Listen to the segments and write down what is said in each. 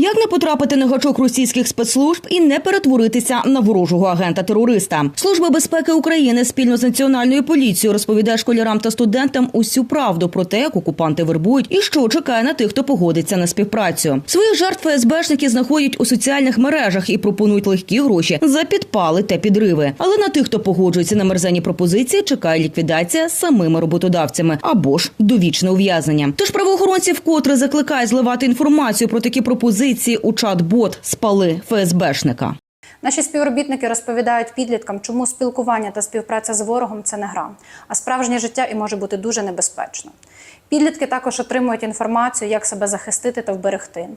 Як не потрапити на гачок російських спецслужб і не перетворитися на ворожого агента-терориста? Служба безпеки України спільно з національною поліцією розповідає школярам та студентам усю правду про те, як окупанти вербують і що чекає на тих, хто погодиться на співпрацю. Своїх жертв ФСБшники знаходять у соціальних мережах і пропонують легкі гроші за підпали та підриви. Але на тих, хто погоджується на мерзені пропозиції, чекає ліквідація самими роботодавцями або ж довічне ув'язнення. Тож правоохоронці вкотре закликає зливати інформацію про такі пропозиції у чат-бот спали ФСБшника. Наші співробітники розповідають підліткам, чому спілкування та співпраця з ворогом це не гра, а справжнє життя і може бути дуже небезпечно. Підлітки також отримують інформацію, як себе захистити та вберегти,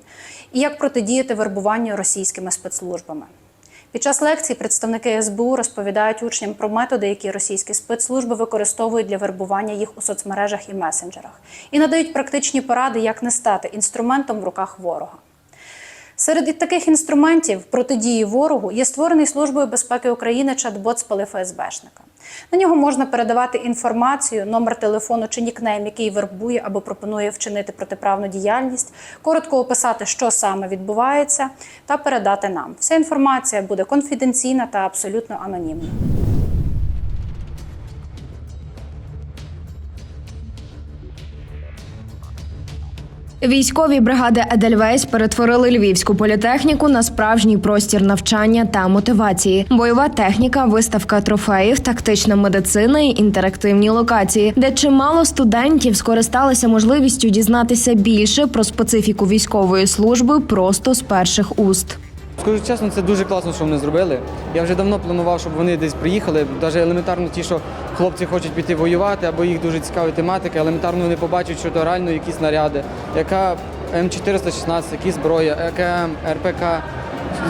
і як протидіяти вербуванню російськими спецслужбами. Під час лекцій представники СБУ розповідають учням про методи, які російські спецслужби використовують для вербування їх у соцмережах і месенджерах, і надають практичні поради, як не стати інструментом в руках ворога. Серед таких інструментів протидії ворогу є створений Службою безпеки України чат-бот спали ФСБшника. На нього можна передавати інформацію, номер телефону чи нікнейм, який вербує або пропонує вчинити протиправну діяльність, коротко описати, що саме відбувається, та передати нам. Вся інформація буде конфіденційна та абсолютно анонімна. Військові бригади Едельвейс перетворили львівську політехніку на справжній простір навчання та мотивації. Бойова техніка, виставка трофеїв, тактична медицина і інтерактивні локації, де чимало студентів скористалися можливістю дізнатися більше про специфіку військової служби просто з перших уст. Скажу чесно, це дуже класно, що вони зробили. Я вже давно планував, щоб вони десь приїхали. Навіть елементарно ті, що хлопці хочуть піти воювати, або їх дуже цікавить тематика, елементарно вони побачать, що то реально якісь снаряди, яка М416, які зброя, ЕКМ, РПК.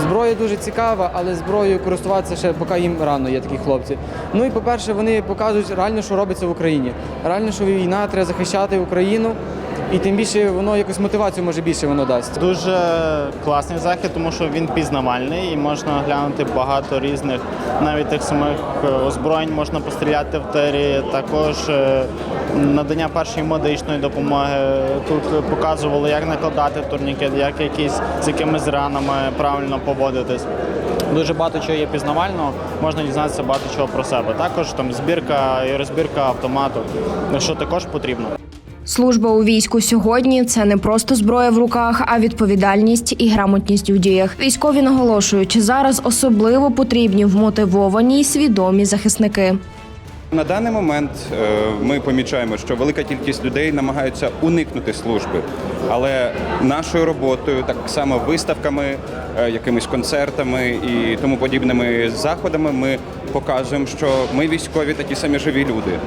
Зброя дуже цікава, але зброєю користуватися ще поки їм рано є такі хлопці. Ну і по-перше, вони показують реально, що робиться в Україні. Реально, що війна треба захищати Україну, і тим більше воно якусь мотивацію може більше воно дасть. Дуже класний захід, тому що він пізнавальний і можна оглянути багато різних, навіть тих самих е, озброєнь можна постріляти в тері. Також е, надання першої медичної допомоги. Тут показували, як накладати турнікет, як якісь з якимись ранами правильно поводитись. Дуже багато чого є пізнавального, можна дізнатися багато чого про себе. Також там збірка і розбірка автомату, що також потрібно. Служба у війську сьогодні це не просто зброя в руках, а відповідальність і грамотність у діях. Військові наголошують, зараз особливо потрібні вмотивовані й свідомі захисники. На даний момент е, ми помічаємо, що велика кількість людей намагаються уникнути служби, але нашою роботою, так само виставками, е, якимись концертами і тому подібними заходами, ми показуємо, що ми військові такі самі живі люди.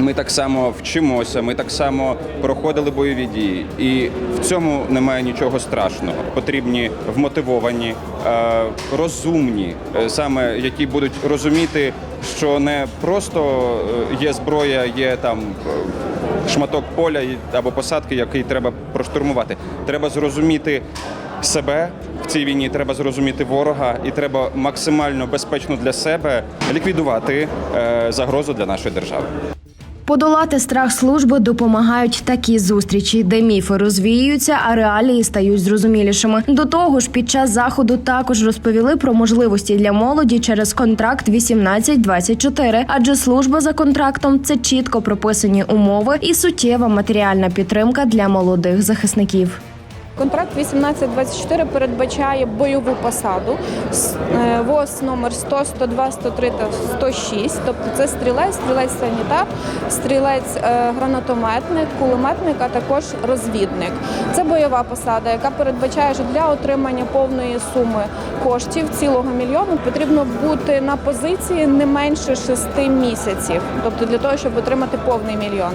Ми так само вчимося, ми так само проходили бойові дії, і в цьому немає нічого страшного. Потрібні вмотивовані, е, розумні, е, саме які будуть розуміти, що не просто е, є зброя, є там шматок поля або посадки, який треба проштурмувати. Треба зрозуміти себе в цій війні, треба зрозуміти ворога, і треба максимально безпечно для себе ліквідувати загрозу для нашої держави. Подолати страх служби допомагають такі зустрічі, де міфи розвіюються, а реалії стають зрозумілішими. До того ж, під час заходу також розповіли про можливості для молоді через контракт 18-24, адже служба за контрактом це чітко прописані умови і суттєва матеріальна підтримка для молодих захисників. Контракт 1824 передбачає бойову посаду е, ВОЗ номер 100, 102, 103 та 106. Тобто це стрілець, стрілець санітар, стрілець е, гранатометник, кулеметник, а також розвідник. Це бойова посада, яка передбачає, що для отримання повної суми коштів цілого мільйону потрібно бути на позиції не менше 6 місяців. Тобто для того, щоб отримати повний мільйон.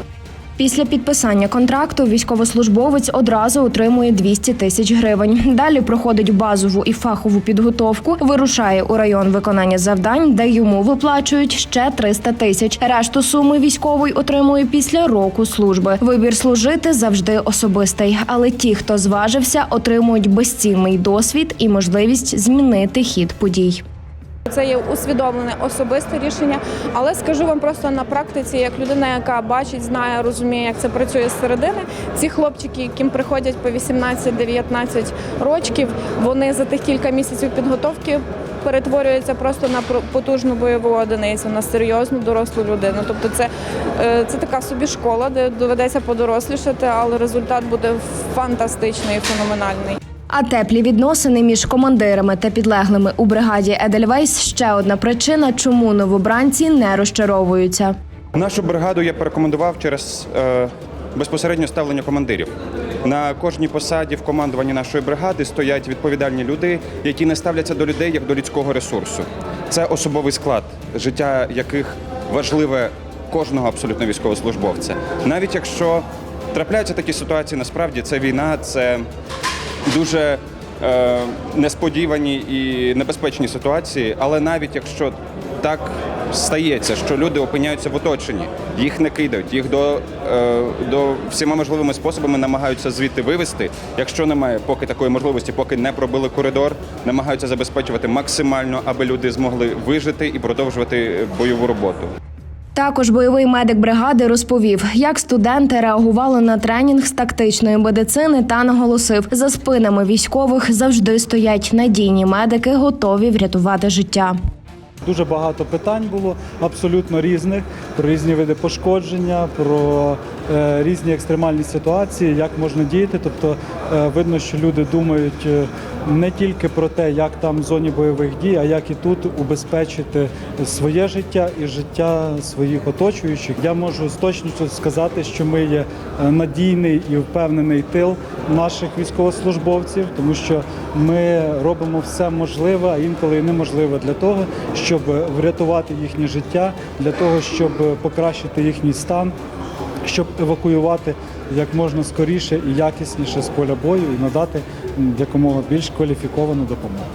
Після підписання контракту військовослужбовець одразу отримує 200 тисяч гривень. Далі проходить базову і фахову підготовку, вирушає у район виконання завдань, де йому виплачують ще 300 тисяч. Решту суми військовий отримує після року служби. Вибір служити завжди особистий, але ті, хто зважився, отримують безцінний досвід і можливість змінити хід подій. Це є усвідомлене особисте рішення, але скажу вам просто на практиці, як людина, яка бачить, знає, розуміє, як це працює з середини. Ці хлопчики, яким приходять по 18-19 років, вони за тих кілька місяців підготовки перетворюються просто на потужну бойову одиницю, на серйозну дорослу людину. Тобто, це, е, це така собі школа, де доведеться подорослішати, але результат буде фантастичний і феноменальний. А теплі відносини між командирами та підлеглими у бригаді Едельвейс ще одна причина, чому новобранці не розчаровуються. Нашу бригаду я порекомендував через е, безпосереднє ставлення командирів. На кожній посаді в командуванні нашої бригади стоять відповідальні люди, які не ставляться до людей як до людського ресурсу. Це особовий склад, життя яких важливе кожного абсолютно військовослужбовця. Навіть якщо трапляються такі ситуації, насправді це війна, це дуже е, несподівані і небезпечні ситуації. Але навіть якщо так стається, що люди опиняються в оточенні, їх не кидають, їх до, е, до всіма можливими способами намагаються звідти вивести. Якщо немає поки такої можливості, поки не пробили коридор, намагаються забезпечувати максимально, аби люди змогли вижити і продовжувати бойову роботу. Також бойовий медик бригади розповів, як студенти реагували на тренінг з тактичної медицини та наголосив, за спинами військових завжди стоять надійні медики, готові врятувати життя. Дуже багато питань було абсолютно різних про різні види пошкодження, про різні екстремальні ситуації, як можна діяти. Тобто е, видно, що люди думають е, не тільки про те, як там в зоні бойових дій, а як і тут убезпечити своє життя і життя своїх оточуючих. Я можу з точністю сказати, що ми є е, надійний і впевнений тил наших військовослужбовців, тому що ми робимо все можливе, а інколи і неможливе для того, щоб врятувати їхнє життя, для того, щоб покращити їхній стан, щоб евакуювати як можна скоріше і якісніше з поля бою і надати якомога більш кваліфіковану допомогу.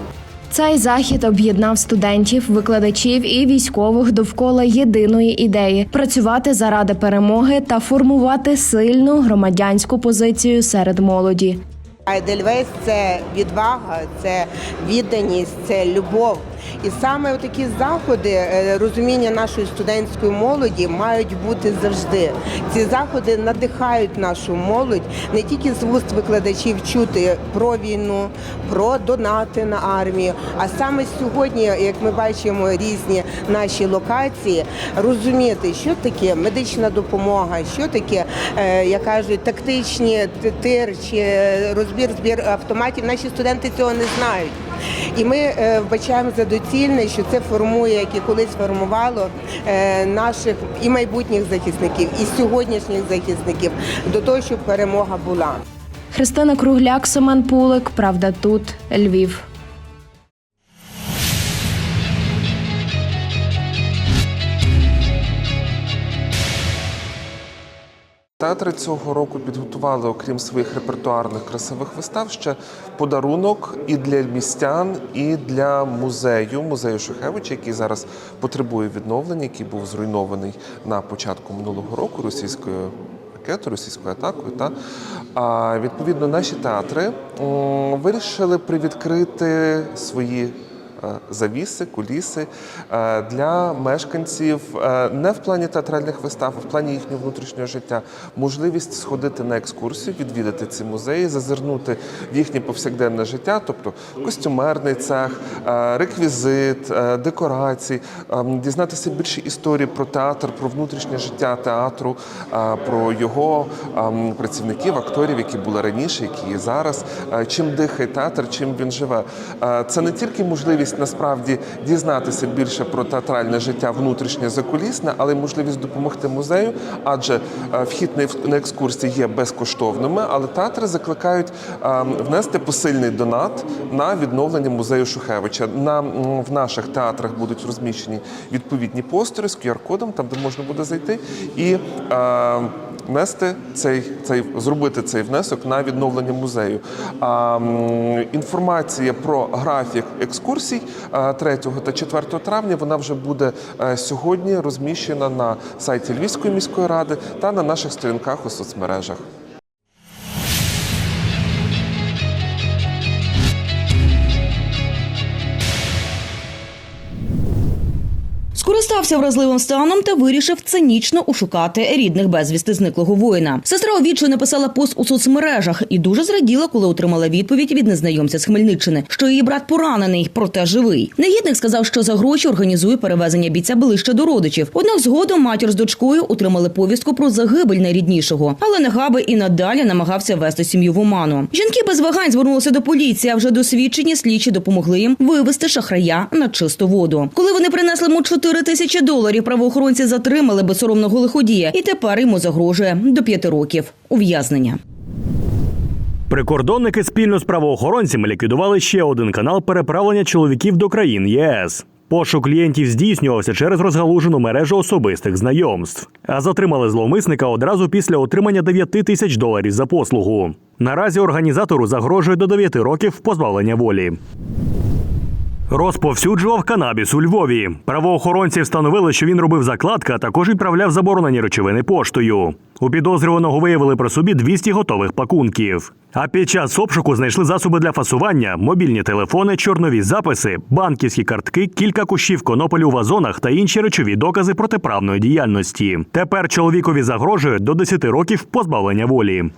Цей захід об'єднав студентів, викладачів і військових довкола єдиної ідеї працювати заради перемоги та формувати сильну громадянську позицію серед молоді. Айдельвейс це відвага, це відданість, це любов. І саме такі заходи, е, розуміння нашої студентської молоді мають бути завжди. Ці заходи надихають нашу молодь не тільки з вуст викладачів чути про війну, про донати на армію. А саме сьогодні, як ми бачимо різні наші локації, розуміти, що таке медична допомога, що таке, е, як кажуть, тактичні тир чи розбір збір автоматів. Наші студенти цього не знають. І ми е, вбачаємо за доцільне, що це формує, як і колись формувало е, наших і майбутніх захисників, і сьогоднішніх захисників до того, щоб перемога була. Христина Кругляк, Семен Пулик. Правда, тут Львів. Театри цього року підготували, окрім своїх репертуарних красивих вистав, ще подарунок і для містян, і для музею, музею Шухевича, який зараз потребує відновлення, який був зруйнований на початку минулого року російською ракетою, російською атакою. Та а відповідно наші театри вирішили привідкрити свої завіси, куліси е, для мешканців е, не в плані театральних вистав, а в плані їхнього внутрішнього життя. Можливість сходити на екскурсію, відвідати ці музеї, зазирнути в їхнє повсякденне життя, тобто костюмерний цех, е, реквізит, е, декорації, е, дізнатися більше історії про театр, про внутрішнє життя театру, е, про його е, працівників, акторів, які були раніше, які є зараз. Е, Чим дихає театр, чим він живе. Е, Це не тільки можливість насправді дізнатися більше про театральне життя внутрішнє закулісне, але й можливість допомогти музею, адже е, вхід на екскурсії є безкоштовними, але театри закликають е, внести посильний донат на відновлення музею Шухевича. На в наших театрах будуть розміщені відповідні постери з QR-кодом, там де можна буде зайти і. Внести цей, цей зробити цей внесок на відновлення музею. А, інформація про графік екскурсій е, 3 та 4 травня вона вже буде е, сьогодні розміщена на сайті Львівської міської ради та на наших сторінках у соцмережах. Скористувався вразливим станом та вирішив цинічно ушукати рідних безвісти зниклого воїна. Сестра у відчу написала пост у соцмережах і дуже зраділа, коли отримала відповідь від незнайомця з Хмельниччини, що її брат поранений, проте живий. Негідник сказав, що за гроші організує перевезення бійця ближче до родичів. Однак згодом матір з дочкою отримали повістку про загибель найріднішого. Але Негаби і надалі намагався вести сім'ю в оману. Жінки без вагань звернулися до поліції. а Вже досвідчені слідчі допомогли їм вивести шахрая на чисту воду. Коли вони принесли йому 4 тисячі доларів, правоохоронці затримали безсоромного лиходія, і тепер йому загрожує до п'яти років ув'язнення. Прикордонники спільно з правоохоронцями ліквідували ще один канал переправлення чоловіків до країн ЄС. Пошук клієнтів здійснювався через розгалужену мережу особистих знайомств. А затримали зловмисника одразу після отримання 9 тисяч доларів за послугу. Наразі організатору загрожує до 9 років позбавлення волі. Розповсюджував канабіс у Львові. Правоохоронці встановили, що він робив закладки, а також відправляв заборонені речовини поштою. У підозрюваного виявили при собі 200 готових пакунків. А під час обшуку знайшли засоби для фасування, мобільні телефони, чорнові записи, банківські картки, кілька кущів конопель у вазонах та інші речові докази протиправної діяльності. Тепер чоловікові загрожує до 10 років позбавлення волі.